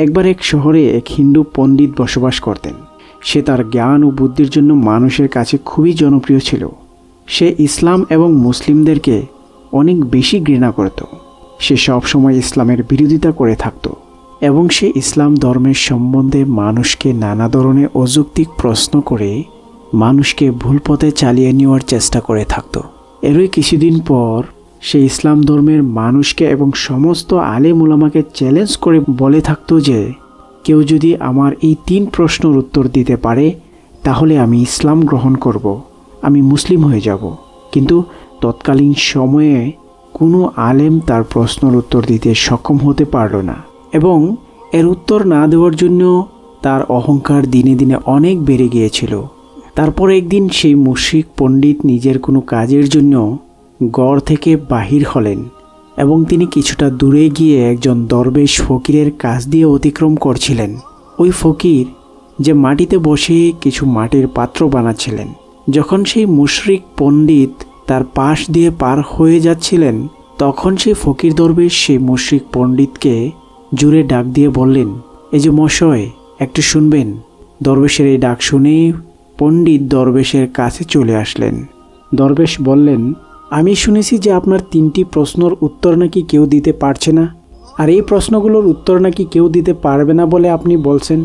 একবার এক শহরে এক হিন্দু পণ্ডিত বসবাস করতেন। সে তার জ্ঞান ও বুদ্ধির জন্য মানুষের কাছে খুবই জনপ্রিয় ছিল। সে ইসলাম এবং মুসলিমদেরকে অনেক বেশি ঘৃণা করত। সে সবসময় ইসলামের বিরোধিতা করে থাকত এবং সে ইসলাম ধর্মের সম্বন্ধে মানুষকে নানা ধরনের অযৌক্তিক প্রশ্ন করে মানুষকে ভুল পথে চালিয়ে নেওয়ার চেষ্টা করে থাকত। এরই কিছুদিন পর সে ইসলাম ধর্মের মানুষকে এবং সমস্ত আলেম উলামাকে চ্যালেঞ্জ করে বলে থাকতো যে, কেউ যদি আমার এই তিন প্রশ্নের উত্তর দিতে পারে, তাহলে আমি ইসলাম গ্রহণ করব, আমি মুসলিম হয়ে যাব। কিন্তু তৎকালীন সময়ে কোনো আলেম তার প্রশ্নের উত্তর দিতে সক্ষম হতে পারল না এবং এর উত্তর না দেওয়ার জন্য তার অহংকার দিনে দিনে অনেক বেড়ে গিয়েছিল। তারপর একদিন সেই মুশিক পণ্ডিত নিজের কোনো কাজের জন্য গড় থেকে বাহির হলেন এবং তিনি কিছুটা দূরে গিয়ে একজন দরবেশ ফকিরের কাছ দিয়ে অতিক্রম করছিলেন। ওই ফকির যে মাটিতে বসে কিছু মাটির পাত্র বানাচ্ছিলেন, যখন সেই মুশরিক পণ্ডিত তার পাশ দিয়ে পার হয়ে যাচ্ছিলেন, তখন সেই ফকির দরবেশ সেই মুশরিক পণ্ডিতকে জুড়ে ডাক দিয়ে বললেন এই যে মশয়, একটু শুনবেন। দরবেশের এই ডাক শুনে পণ্ডিত দরবেশের কাছে চলে আসলেন। দরবেশ বললেন আমি শুনেছি যে আপনার তিনটি প্রশ্নর উত্তর নাকি কেউ দিতে পারছে না। আর এই প্রশ্নগুলোর উত্তর নাকি কেউ দিতে পারবে না বলে আপনি বলছেন।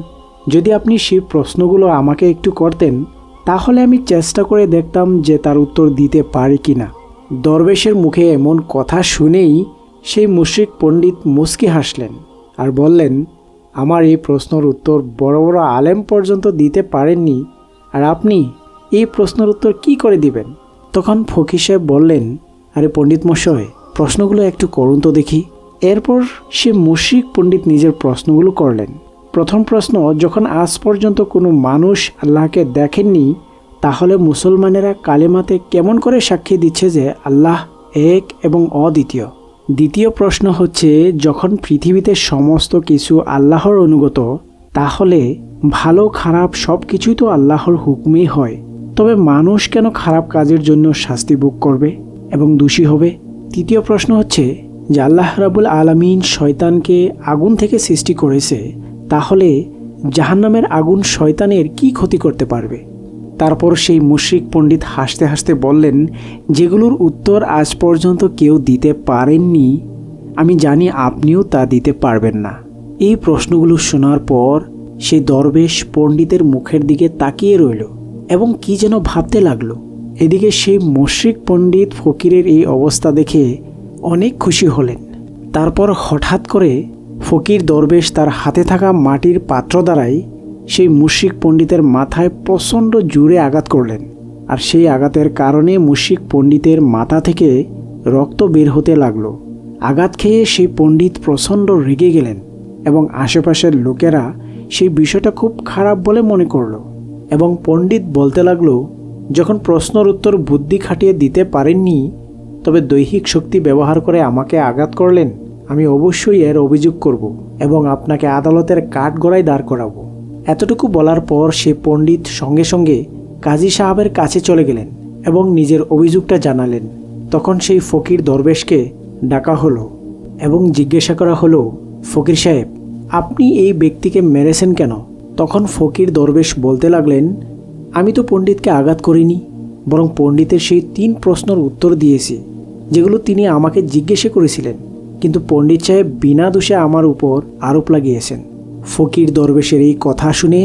যদি আপনি সেই প্রশ্নগুলো আমাকে একটু করতেন, তাহলে আমি চেষ্টা করে দেখতাম যে তার উত্তর দিতে পারি কি না দরবেশের মুখে এমন কথা শুনেই সেই মুশ্রিক পণ্ডিত মুস্কি হাসলেন আর বললেন, আমার এই প্রশ্নের উত্তর বড় বড় আলেম পর্যন্ত দিতে পারেননি। আর আপনি এই প্রশ্নের উত্তর কি করে দিবেন? তখন ফকির সাহেব বললেন, আরে পণ্ডিত মশাই, প্রশ্নগুলো একটু করুন তো দেখি। এরপর সে মুশরিক পণ্ডিত নিজের প্রশ্নগুলো করলেন। প্রথম প্রশ্ন, যখন আজ পর্যন্ত কোনো মানুষ আল্লাহকে দেখেননি, তাহলে মুসলমানেরা কালেমাতে কেমন করে সাক্ষী দিচ্ছে যে আল্লাহ এক এবং অদ্বিতীয়? দ্বিতীয় প্রশ্ন হচ্ছে, যখন পৃথিবীতে সমস্ত কিছু আল্লাহর অনুগত, তাহলে ভালো খারাপ সব কিছুই তো আল্লাহর হুকমেই হয়। তবে মানুষ কেন খারাপ কাজের জন্য শাস্তি ভোগ করবে এবং দোষী হবে? তৃতীয় প্রশ্ন হচ্ছে, যে আল্লাহ রাবুল আলমিন শয়তানকে আগুন থেকে সৃষ্টি করেছে, তাহলে জাহান্নামের আগুন শয়তানের কি ক্ষতি করতে পারবে? তারপর সেই মুশ্রিক পণ্ডিত হাসতে হাসতে বললেন, যেগুলোর উত্তর আজ পর্যন্ত কেউ দিতে পারেননি, আমি জানি আপনিও তা দিতে পারবেন না। এই প্রশ্নগুলো শোনার পর সেই দরবেশ পণ্ডিতের মুখের দিকে তাকিয়ে রইল। এবং কি যেন ভাবতে লাগল। এদিকে সেই মুশ্রিক পণ্ডিত ফকিরের এই অবস্থা দেখে অনেক খুশি হলেন। তারপর হঠাৎ করে ফকির দরবেশ তার হাতে থাকা মাটির পাত্র দ্বারাই সেই মুশিক পণ্ডিতের মাথায় প্রচণ্ড জুড়ে আঘাত করলেন। আর সেই আঘাতের কারণে মুশিক পণ্ডিতের মাথা থেকে রক্ত বের হতে লাগল। আঘাত খেয়ে সেই পণ্ডিত প্রচণ্ড রেগে গেলেন এবং আশেপাশের লোকেরা সেই বিষয়টা খুব খারাপ বলে মনে করল। এবং পণ্ডিত বলতে লাগল, যখন প্রশ্নর উত্তর বুদ্ধি খাটিয়ে দিতে পারেননি, তবে দৈহিক শক্তি ব্যবহার করে আমাকে আঘাত করলেন, আমি অবশ্যই এর অভিযোগ করব এবং আপনাকে আদালতের কাঠ গড়ায় দাঁড় করাবো। এতটুকু বলার পর সে পণ্ডিত সঙ্গে সঙ্গে কাজী সাহেবের কাছে চলে গেলেন এবং নিজের অভিযোগটা জানালেন। তখন সেই ফকির দরবেশকে ডাকা হলো এবং জিজ্ঞাসা করা হলো, ফকির সাহেব, আপনি এই ব্যক্তিকে মেরেছেন কেন? তখন ফকির দরবেশ বলতে লাগলেন, আমি তো পণ্ডিতকে আঘাত করিনি, বরং পণ্ডিতের সেই তিন প্রশ্নের উত্তর দিয়েছি, যেগুলো তিনি আমাকে জিজ্ঞাসা করেছিলেন। কিন্তু পণ্ডিত সাহেব বিনা দোষে আমার উপর আরোপ লাগিয়েছেন। ফকির দরবেশের এই কথা শুনে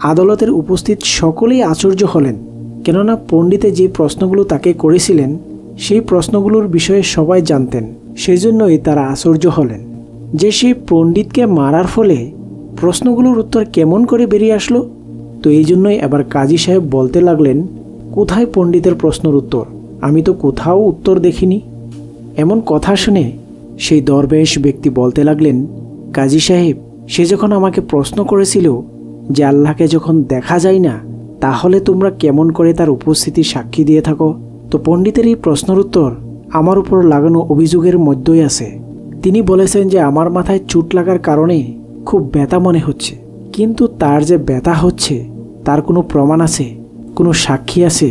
আদালতের উপস্থিত সকলেই আশ্চর্য হলেন, কেননা পণ্ডিতে যে প্রশ্নগুলো তাকে করেছিলেন, সেই প্রশ্নগুলোর বিষয়ে সবাই জানতেন। সেই জন্যই তারা আশ্চর্য হলেন যে সেই পণ্ডিতকে মারার ফলে প্রশ্নগুলোর উত্তর কেমন করে বেরিয়ে আসলো? তো এই জন্যই এবার কাজী সাহেব বলতে লাগলেন, কোথায় পণ্ডিতের প্রশ্নের উত্তর? আমি তো কোথাও উত্তর দেখিনি। এমন কথা শুনে সেই দরবেশ ব্যক্তি বলতে লাগলেন, কাজী সাহেব, সে যখন আমাকে প্রশ্ন করেছিল যে আল্লাহকে যখন দেখা যায় না, তাহলে তোমরা কেমন করে তার উপস্থিতি সাক্ষী দিয়ে থাকো? তো পণ্ডিতের এই প্রশ্নের উত্তর আমার উপর লাগানো অভিযোগের মধ্যেই আছে। তিনি বলেছেন যে আমার মাথায় চুট লাগার কারণে খুব ব্যথা মনে হচ্ছে। কিন্তু তার যে ব্যথা হচ্ছে, তার কোনো প্রমাণ আছে? কোনো সাক্ষী আছে?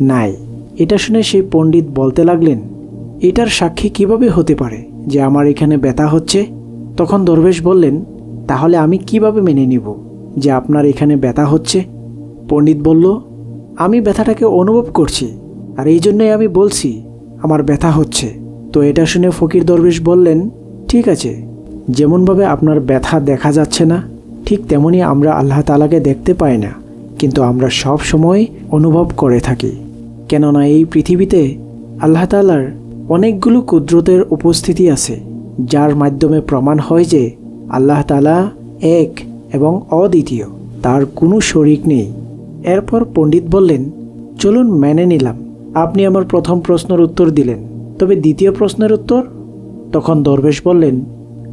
নাই। এটা শুনে সেই পণ্ডিত বলতে লাগলেন, এটার সাক্ষী কীভাবে হতে পারে যে আমার এখানে ব্যথা হচ্ছে? তখন দরবেশ বললেন, তাহলে আমি কীভাবে মেনে নিব যে আপনার এখানে ব্যথা হচ্ছে? পণ্ডিত বলল, আমি ব্যথাটাকে অনুভব করছি, আর এই জন্যই আমি বলছি, আমার ব্যথা হচ্ছে। তো এটা শুনে ফকির দরবেশ বললেন, ঠিক আছে যেমনভাবে আপনার ব্যথা দেখা যাচ্ছে না, ঠিক তেমনি আমরা আল্লাহ তালাকে দেখতে পাই না, কিন্তু আমরা সব সময় অনুভব করে থাকি। কেননা এই পৃথিবীতে আল্লাহ তালার অনেকগুলো কুদরতের উপস্থিতি আছে, যার মাধ্যমে প্রমাণ হয় যে আল্লাহ তালা এক এবং অদ্বিতীয়, তার কোনো শরিক নেই। এরপর পণ্ডিত বললেন, চলুন মেনে নিলাম, আপনি আমার প্রথম প্রশ্নের উত্তর দিলেন। তবে দ্বিতীয় প্রশ্নের উত্তর? তখন দরবেশ বললেন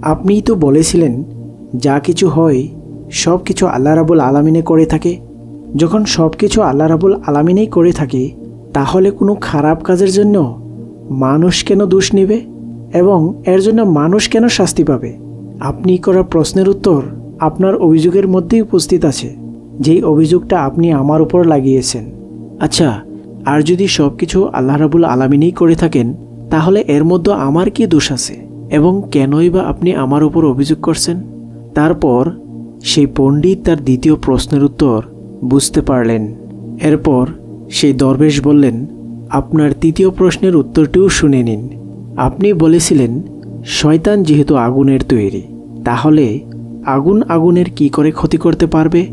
আপনিই তো বলেছিলেন, যা কিছু হয়, সব কিছু আল্লাহ রাবুল আলামিনে করে থাকে। যখন সব কিছু আল্লাহ রাবুল আলামিনেই করে থাকে, তাহলে কোনো খারাপ কাজের জন্য মানুষ কেন দোষ নেবে? এবং এর জন্য মানুষ কেন শাস্তি পাবে? আপনি করা প্রশ্নের উত্তর আপনার অভিযোগের মধ্যেই উপস্থিত আছে, যেই অভিযোগটা আপনি আমার উপর লাগিয়েছেন। আচ্ছা আর যদি সব কিছু আল্লাহ রাবুল আলামিনেই করে থাকেন, তাহলে এর মধ্যে আমার কি দোষ আছে? এবং কেনই বা আপনি আমার উপর অভিযোগ করছেন? তারপর সেই পণ্ডিত তার দ্বিতীয় প্রশ্নের উত্তর বুঝতে পারলেন। এরপর সেই দরবেশ বললেন, আপনার তৃতীয় প্রশ্নের উত্তরটিও শুনে নিন। আপনি বলেছিলেন, শয়তান যেহেতু আগুনের তৈরি, তাহলে আগুন আগুনের কি করে ক্ষতি করতে পারবে?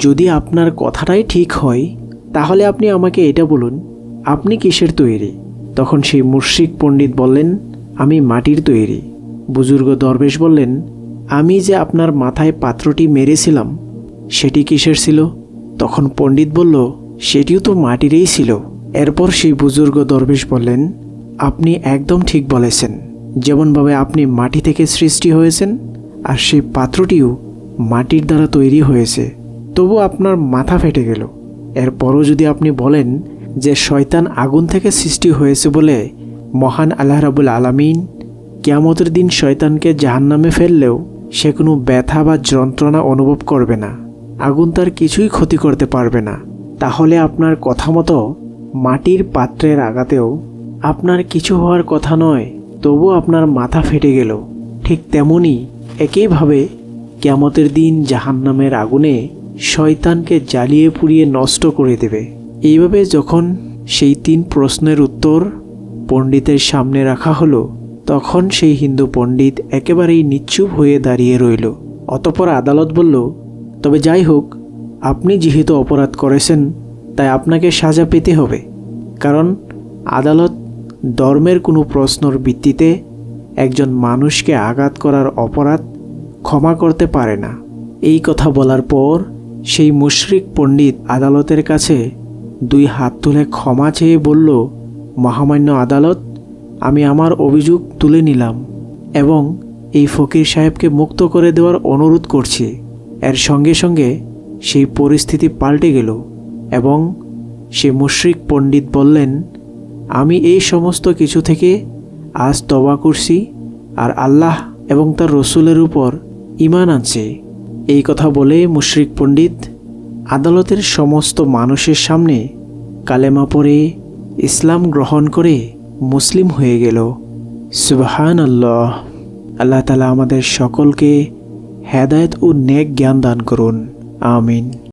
যদি আপনার কথাটাই ঠিক হয়, তাহলে আপনি আমাকে এটা বলুন, আপনি কিসের তৈরি? তখন সেই মুর্শিক পণ্ডিত বললেন আমি মাটির তৈরি। বুজুর্গ দরবেশ বললেন, আমি যে আপনার মাথায় পাত্রটি মেরেছিলাম, সেটি কিসের ছিল? তখন পণ্ডিত বলল, সেটিও তো মাটিরই ছিল। এরপর সেই বুজুর্গ দরবেশ বললেন, আপনি একদম ঠিক বলেছেন। যেমনভাবে আপনি মাটি থেকে সৃষ্টি হয়েছেন, আর সেই পাত্রটিও মাটির দ্বারা তৈরি হয়েছে। তবু আপনার মাথা ফেটে গেল। এরপরও যদি আপনি বলেন যে শয়তান আগুন থেকে সৃষ্টি হয়েছে বলে মহান আল্লাহ রাবুল আলামিন কিয়ামতের দিন শয়তানকে জাহান্নামে ফেললেও সে কোনো ব্যথা বা যন্ত্রণা অনুভব করবে না, আগুন তার কিছুই ক্ষতি করতে পারবে না। তাহলে আপনার কথা মতো মাটির পাত্রের আঘাতেও আপনার কিছু হওয়ার কথা নয়, তবু আপনার মাথা ফেটে গেল। ঠিক তেমনই একইভাবে কেমতের দিন জাহান্নামের আগুনে শয়তানকে জ্বালিয়ে পুড়িয়ে নষ্ট করে দেবে। এইভাবে যখন সেই তিন প্রশ্নের উত্তর পণ্ডিতের সামনে রাখা হলো, তখন সেই হিন্দু পণ্ডিত একেবারেই নিচ্ছুপ হয়ে দাঁড়িয়ে রইল। অতপর আদালত বলল, তবে যাই হোক, আপনি যেহেতু অপরাধ করেছেন, তাই আপনাকে সাজা পেতে হবে। কারণ আদালত ধর্মের কোনো প্রশ্নর ভিত্তিতে একজন মানুষকে আঘাত করার অপরাধ ক্ষমা করতে পারে না। এই কথা বলার পর সেই মুশরিক পণ্ডিত আদালতের কাছে দুই হাত তুলে ক্ষমা চেয়ে বলল মহামান্য আদালত, আমি আমার অভিযোগ তুলে নিলাম এবং এই ফকির সাহেবকে মুক্ত করে দেওয়ার অনুরোধ করছি। এর সঙ্গে সঙ্গে সেই পরিস্থিতি পাল্টে গেল এবং সে মুশ্রিক পণ্ডিত বললেন, আমি এই সমস্ত কিছু থেকে আজ তবা করছি আর আল্লাহ এবং তার রসুলের উপর ইমান আছে এই কথা বলে মুশ্রিক পণ্ডিত আদালতের সমস্ত মানুষের সামনে কালেমা পড়ে ইসলাম গ্রহণ করে মুসলিম হয়ে গেল। সুবহান আল্লাহ আল্লাহ তালা আমাদের সকলকে হেদায়ত ও নেক জ্ঞান দান করুন। আমিন।